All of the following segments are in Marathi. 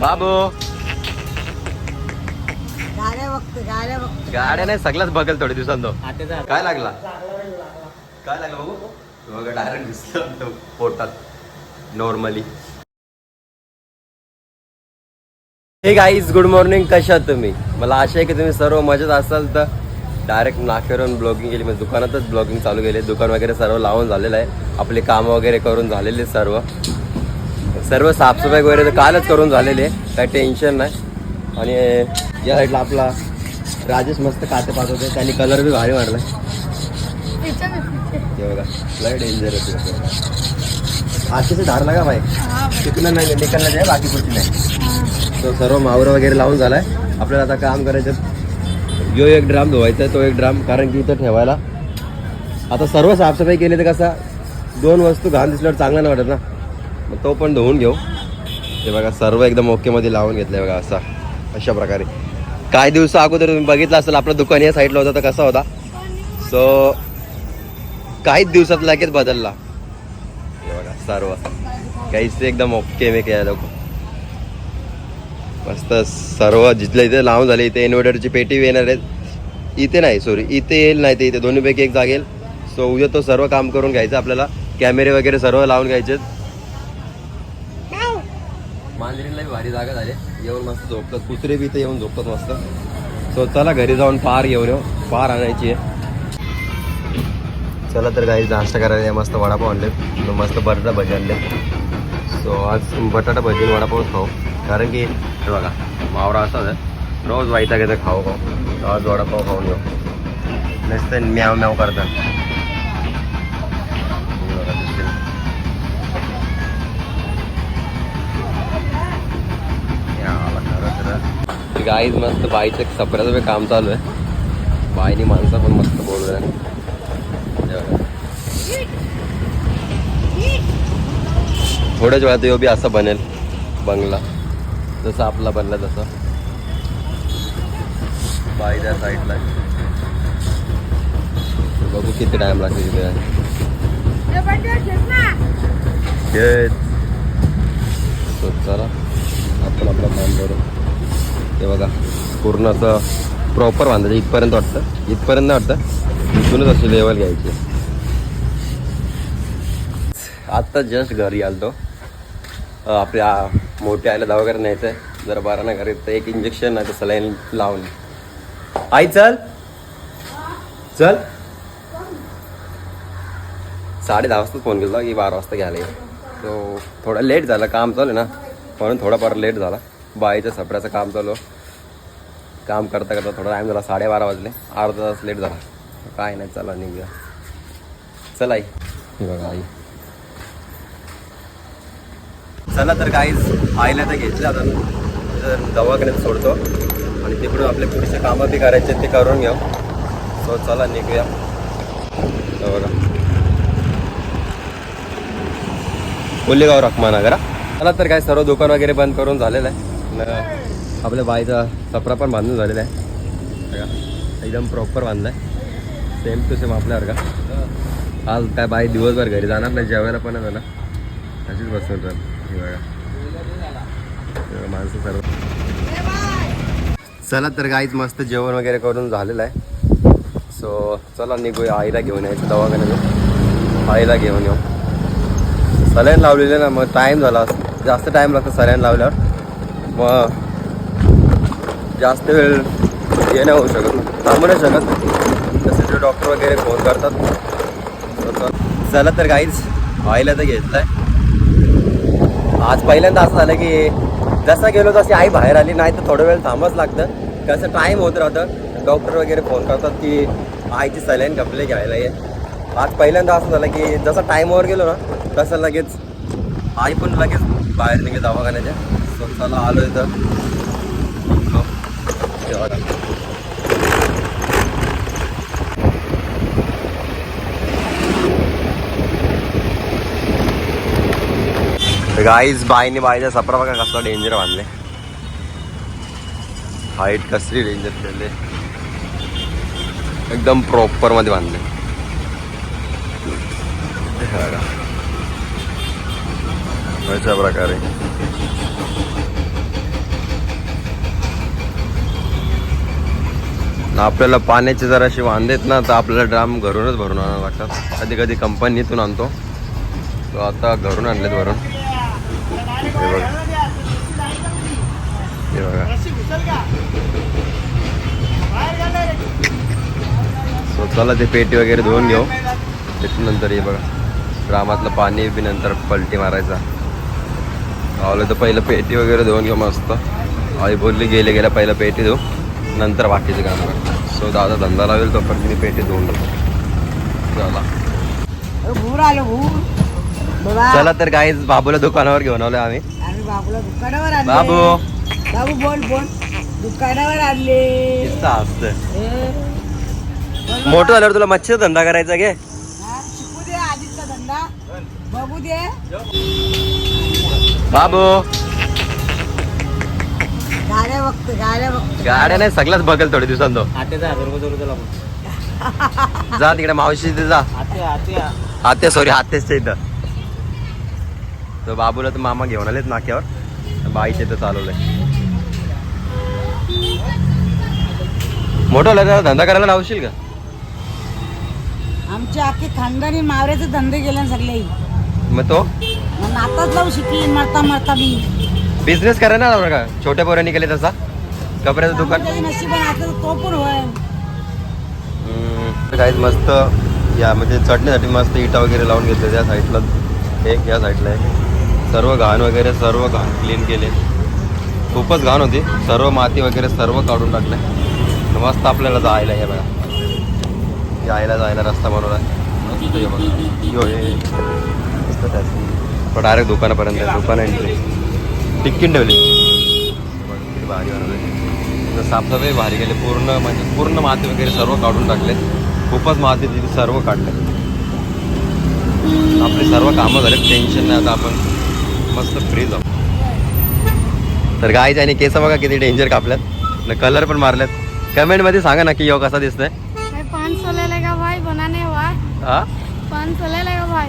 बाबू. गाड्या बघतो गाड्या बघतो. गाड्या नाही सगळ्याच बघेल थोड्या दिवसांत काय लागला? काय लागला बाबू? बघा डायरेक्ट दिसलं तो पोटात. नॉर्मली हे गाईज गुड मॉर्निंग कशा तुम्ही? मला आशा आहे की तुम्ही सर्व मजेत असाल तर डायरेक्ट नाक्यावरून ब्लॉगिंग केली. म्हणजे दुकानातच ब्लॉगिंग चालू केले. दुकान वगैरे सर्व लावून झालेलं आहे. आपली कामं वगैरे करून झालेली सर्व. सर्व साफसफाई वगैरे तर कालच करून झालेली आहे. काही टेन्शन नाही. आणि या साईडला आपला राजेश मस्त काते पाहत होते. त्यांनी कलर बी भारी मारला बघा लय डेंजर आजचे धार लागा भाई तिकडनं नाही निकलला जाय बाकी कुठे नाही. तो सर्व मावर वगैरे लावून झालाय. आपल्याला आता काम करायचं यो एक ड्राम धुवायचा आहे तो एक ड्राम कारण की इथं ठेवायला. आता सर्व साफसफाई केली तर कसा दोन वस्तू घाण दिसल्यावर चांगलं नाही वाटत ना. मग तो पण धुवून घेऊ. ते बघा सर्व एकदम ओकेमध्ये लावून घेतलंय बघा असा अशा प्रकारे. काही दिवसा अगोदर तुम्ही बघितलं असेल आपलं दुकान या साईडला होता तर कसा होता? सो काहीच दिवसात लगेच बदलला. हे बघा सर्व. काहीच एकदम ओके मी काय लोक मस्त सर्व जिथल्या इथे लावून झाले इथे इन्व्हर्टरची पेटी येणार आहेत. इथे नाही सॉरी इथे येईल नाही ते इथे. दोन्हीपैकी एक जागेल सो उद्या तो सर्व काम करून घ्यायचं आपल्याला. कॅमेरे वगैरे सर्व लावून घ्यायचे मांजरीला भारी जागा झाली. येऊन मस्त झोपतात. कुत्रे बी तर येऊन झोपतात मस्त. सो चला घरी जाऊन पार घेऊन येऊ. पार आणायची आहे. चला तर काही नाश्ता करायला मस्त वडापाव आणले मस्त बटाटा भजी आणले सो आज बटाटा भजी आणि वडापावच खाऊ. कारण की हे बघा मावरा असाच आहे. रोज वाईटा घेता खाऊ खाऊ. आज वडापाव खाऊन घेऊ नसतं म्याव म्याव करतात. खरं गाईज मस्त बाईचं एक सपऱ्याचं बी काम चालू आहे. बाईनी माणसं पण मस्त बोलू आहे थोड्याच वेळात यो बी असं बनेल बंगला. जसं आपला बनला तसं. बाई त्या साईडला. बघू किती टाइम लागते तिथे. Good. चला. आपण आपलं काम करू. ते बघा पूर्ण असं प्रॉपर बांधायचं. इथपर्यंत वाटतं. इथपर्यंत वाटतं. इथूनच अशी लेवल घ्यायची. आत्ता जस्ट घरी आलतो. आपल्या मोठ्या आईला दवाखान्यात न्यायचं आहे जर बरा ना घरी तर एक इंजेक्शन नाही तर सलाईन लावली आई चल. चल. साडे दहा वाजताच फोन केला की बारा वाजता घ्यायला तो थोडा लेट झाला. काम चालू आहे ना. म्हणून थोडाफार लेट झाला. बाईचं सपऱ्याचं काम चालू. काम करता करता थोडा टाईम झाला साडेबारा वाजले. अर्धा तास लेट झाला. काय नाही चला निघूया. चला आई. बघा आई. चला तर काहीच आईला तर घेतलं आता तर दवाखान्यात सोडतो. आणि तिकडून आपले पुढचे कामं बी करायचे ते करून घेऊ. सो चला निघूया. बघा. कोल्हेगाव रखमानगर मला तर काय सर्व दुकान वगैरे बंद करून झालेलं आहे. आपल्या बाईचा सपरा पण बांधून झालेला आहे. बघा, एकदम प्रॉपर बांधला आहे सेम टू सेम आपल्यासारखा आज काय बाई दिवसभर घरी जाणार नाही जेवायला पण आहे अशीच बसून राहील बघा. माणसं सर्व. चला तर काहीच मस्त जेवण वगैरे करून झालेलं आहे. सो चला निघूया आईला घेऊन यायचं दवाखान्यात. आईला घेऊन येऊ. सलाईन लावलेलं ना मग टाईम झाला. जास्त टाईम लागतो सलाईन लावल्यावर. मग जास्त वेळ हे नाही होऊ शकत. थांबू नाही शकत. तसे जे डॉक्टर वगैरे फोन करतात. चला तर काहीच आईला तर घेतलंय. आज पहिल्यांदा असं झालं की जसं गेलो तशी आई बाहेर आली नाही तर थोडं वेळ थांबच लागतं. कसं टाईम होत राहतं डॉक्टर वगैरे फोन करतात की आईची सलाईन कपले घ्यायला ये. आज पहिल्यांदा असं झालं की जसं टाईमवर गेलो ना तसं लगेच आई पण लगेच बाहेर निघे दवाखान्याच्या. चला आलो तर गाईज बाईने बाईचा सपरा बघा कसला डेंजर बांधले हाईट कसली डेंजर केले. एकदम प्रॉपरमध्ये बांधले अशा प्रकारे. आपल्याला पाण्याचे जराशी वांदेत ना तर आपल्याला ड्राम घरूनच भरून आणावं लागतात. कधी कधी कंपनीतून आणतो. तो आता घरून आणलेत भरून हे बघा. हे बघा. ते पेटी वगैरे धुवून घेऊ. त्याच्यानंतर हे बघा. ड्रामातलं पाणी बी नंतर पलटी मारायचा. आवलं तर पहिलं पेटी वगैरे धुवून घेऊ मस्त. आई बोलली गेले गेल्या पहिलं पेटी धुवू नंतर बाकीचे काम कर. सो दादा धंदा लावेल तोपर्यंत मी पेटी टाकतो. चला. भूर आलो भूर. बाबा. चला तर काही बाबूला दुकानावर घेऊन आलो आम्ही. आम्ही बाबूला दुकानावर आणले. बाबू. बाबू बोल बोल. दुकानावर आणले. किस्सा असतं. ए, बोल मोठं. झाल्यावर तुला मच्छीचा धंदा करायचा घे हा, शिकू दे आधीचा धंदा. बघू दे. बाबू. गाड्या बघतो गाड्या बघतो गाड्या नाही सगळ्याच बघेल थोड्या दिवसांत तो आते हजार रुपये धरू त्याला आपण जा तिकडे मावशी ते जा. आते आत्या सॉरी आत्याच्या इथं. तर बाबूला तर मामा घेऊन आलेत नाक्यावर. बाईच्या इथं चालवलंय. मोठं तर धंदा करायला लावशील का? आमच्या अख्खे खानदानी मावऱ्याचे धंदे गेले ना सगळे. मग तो? मग नाताच लावू शिकली मरता मरता मी. बिझनेस करायला ना लावणार का? छोट्या पोरांनी केले तसा? कपड्याचं दुकान? त्याची नशिबाने आता तो पण होय. काहीच मस्त. या म्हणजे चटणीसाठी मस्त इटा वगैरे लावून घेतले त्या साईडला एक या साईडला आहे सर्व घाण वगैरे सर्व घाण क्लीन केले. खूपच घाण होती. सर्व माती वगैरे सर्व काढून टाकले. मस्त आपल्याला जायला आहे बघा. यायला जायला रस्ता बनवला. मस्त हे बघा यो. हे मस्त त्याचं डायरेक्ट दुकानापर्यंत आहे. दुकान एंट्री टिक्कीन ठेवली भारी बनवले साफसफाई भारी केली पूर्ण म्हणजे पूर्ण माती वगैरे सर्व काढून टाकले खूपच माती तिथे सर्व काढले आपली सर्व कामं झाले टेन्शन नाही आता आपण मस्त फ्री जाऊ तर गायच आणि केस बघा किती डेंजर कापल्यात कलर पण मारल्यात कमेंटमध्ये सांगा ना की यो कसा दिसतोय भाई पाँच सौ ले लेगा भाई बनाने हुआ हा पाँच सौ ले लेगा भाई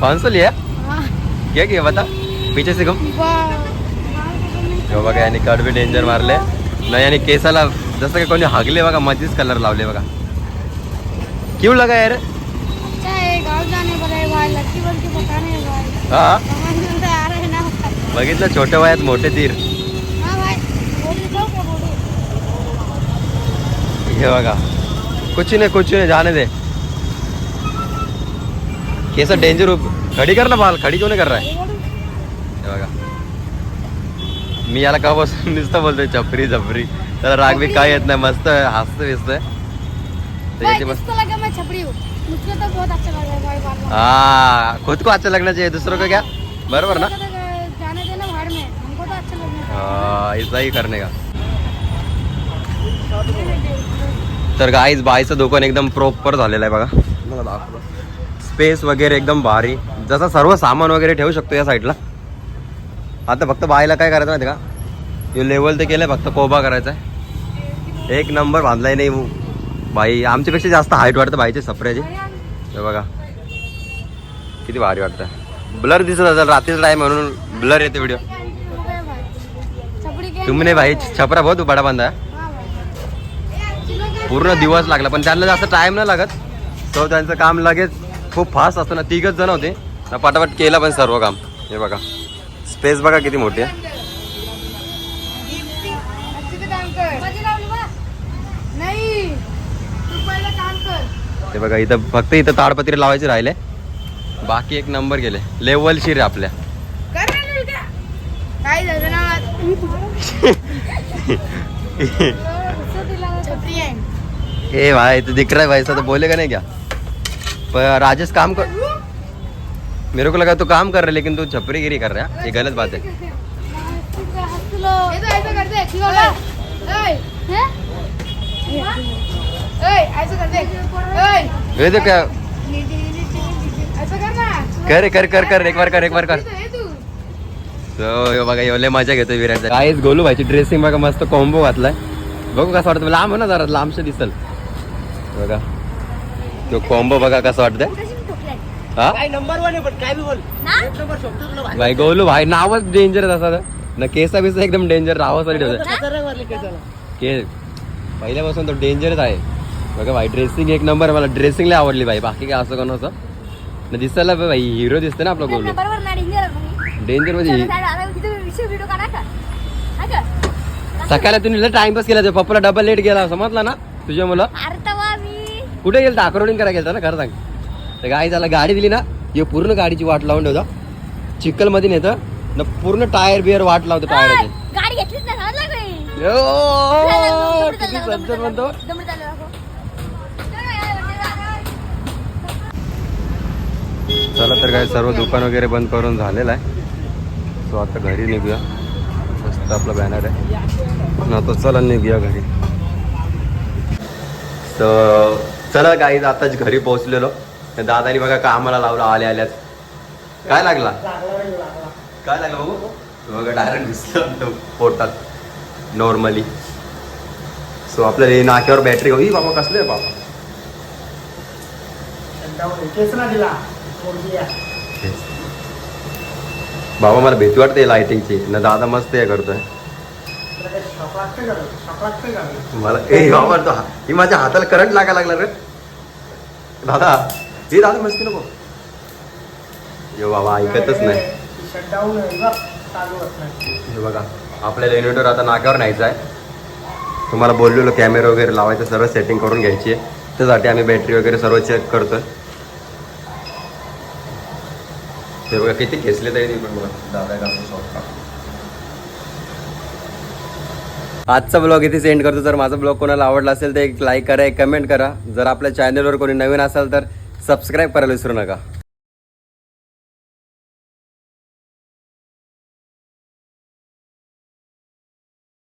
पाच सौ लिया हाँ क्या किया बता? पीछे से घुम। वाह हो बघा यांनी कडबी डेंजर मारले नाही आणि केसाला जसं काही कोणी हागले बघा मध्येच कलर लावले बघा क्यों लगा यार? अच्छा है गाँव जाने वाला है भाई लड़की बोल के बताने है। भाई हा। समझ में तो आ रहे हैं ना। बघितलं छोट्या वयात मोठे तीर। हाँ भाई बोली जाओ क्या बोली? हे बघा कुछ नाही कुछ नाही जाने दे। केस डेंजर खडी कर ना बाल खडी क्यों नाही कर रहा है? बघा मी याला का बसून नुसतं बोलतोय चपरी चपरी। त्याला राग बी काय येत नाही मस्त हसत बिसतोय तर याची मस्त किसको मैं छपरी हूँ? मुझको तो बहुत अच्छा लग रहा है भाई बाल हा खुद को अच्छा लगना चाहिए दूसरों को क्या? बरोबर ना? हमको तो जाने देना भाड़ में। हमको तो अच्छा लगना हा, ऐसा ही करने का। तर गाईज बाईचं दुकान एकदम प्रॉपर झालेलं आहे बघा। मला दाखवलं स्पेस वगैरे एकदम भारी. जसं सर्व सामान वगैरे ठेवू शकतो या साईडला आता फक्त बाईला काय करायचं माहिती का? हे लेवल ते आहे फक्त कोबा करायचा आहे एक नंबर बांधलाय नाही बाई आमच्यापेक्षा जास्त हाईट वाटतं बाईचे सपऱ्याचे हे बघा. किती भारी वाटतं. ब्लर दिसत असेल रात्रीचा टाईम म्हणून ब्लर येते व्हिडिओ तुम्ही नाही भाई छपरा बहुत बडा बांधा. पूर्ण दिवस लागला पण त्यांना जास्त टाईम नाही लागत. तो त्यांचं काम लगेच खूप फास्ट असतं ना तिघच जण होते. ना पटापट केलं पण सर्व काम. हे बघा. स्पेस बघा किती मोठी आहे. तू पहिलं काम कर हे बघा इथं फक्त इथं ताडपत्री लावायचे राहिले. बाकी एक नंबर गेले. लेवल शिर आपल्या. ए भाई तू दिख रहा है भाई ऐसा तो बोलेगा नहीं क्या? पर राजेश काम कर मेरे को लगा तू काम कर रहा है लेकिन तू छपरी गिरी कर रहा है। ये गलत बात है। ये तो ऐसा करते हैं बोला ओए हैं? ओए ऐसा करते ओए। ये तो क्या ऐसा कर कर कर कर एक बार कर एक बार कर। ये तू हे बघा एवढे मजा घेतोय विराटचा काहीच गोलू भाईची ड्रेसिंग बघा मस्त कॉम्बो घातलाय. बघू कसं वाटतं लांब आहे ना जरा लांबशे दिसल. बघा. तो कॉम्बो बघा कसं वाटतंय. हा? काय नंबर वन आहे पण काय बी बोल. एक नंबर शोधतो तुला भाई. भाई गोलू भाई नावच डेंजर असा ना केसा बिसा एकदम डेंजर रावस वाली ठेवत खतरनाक मारले केसाला. के पहिल्यापासून तो डेंजरच आहे. बघा भाई ड्रेसिंग एक नंबर मला ड्रेसिंगला आवडली भाई. बाकी काय असं कोण असं न दिसायला भाई हिरो दिसते ना आपला गोलू. बरोबर नाही डेंजर म्हणजे विषय व्हिडिओ काढा का? हा का? सकाळी तुम्ही टाइमपास केला पप्पाला डबल लेट गेला समजला ना? तुझ्या मुलं? अरे कुठे गेलं अक्रोडिंग करायला गेलता ना खरं सांग. तर गाडी त्याला गाडी दिली ना हे पूर्ण गाडीची वाट लावून ठेवतो. चिखलमध्ये नेतं न पूर्ण टायर बिअर वाट लावतो ओय, टायरची गाडी घेतलीच ना समजला काही ओ, किती सज्जन म्हणतो. चला तर काय सर्व दुकान वगैरे बंद करून झालेलं आहे. सो आता घरी निघूया. मस्त आपला बॅनर आहे. आणि आता चला निघूया घरी. तर चला गाईज आताच घरी पोहोचलेलो. दादानी बघा कामाला लावलं आले आल्याच काय लागला? काय लागलं बघू? बघा डायरेक्ट दिसलं पोटात. नॉर्मली सो आपल्याला नाक्यावर बॅटरी होई बाबा कसले बाबा? बाबा मला भीती वाटते लाइटिंगची ना दादा मस्त हे करतोय. मला ए बाबा तो ही माझ्या हाताला करंट लागायला लागला रे. दादा हे दादा मस्ती नको. यो बाबा ऐकतच नाही. हे बघा आपल्याला इन्व्हर्टर आता नागावर न्यायचा आहे. तुम्हाला बोललेलो कॅमेरा वगैरे लावायचं सर्व सेटिंग करून घ्यायची आहे. त्यासाठी आम्ही बॅटरी वगैरे सर्व चेक करतो ते बघा किती खेचले तरी पण बघा दादा शॉप का शॉप आजचा ब्लॉग इथे सेंड करतो. जर माझा ब्लॉग कोणाला आवडला असेल तर एक लाईक करा एक कमेंट करा. जर आपल्या चॅनलवर कोणी नवीन असाल तर सबस्क्राईब करायला विसरू नका.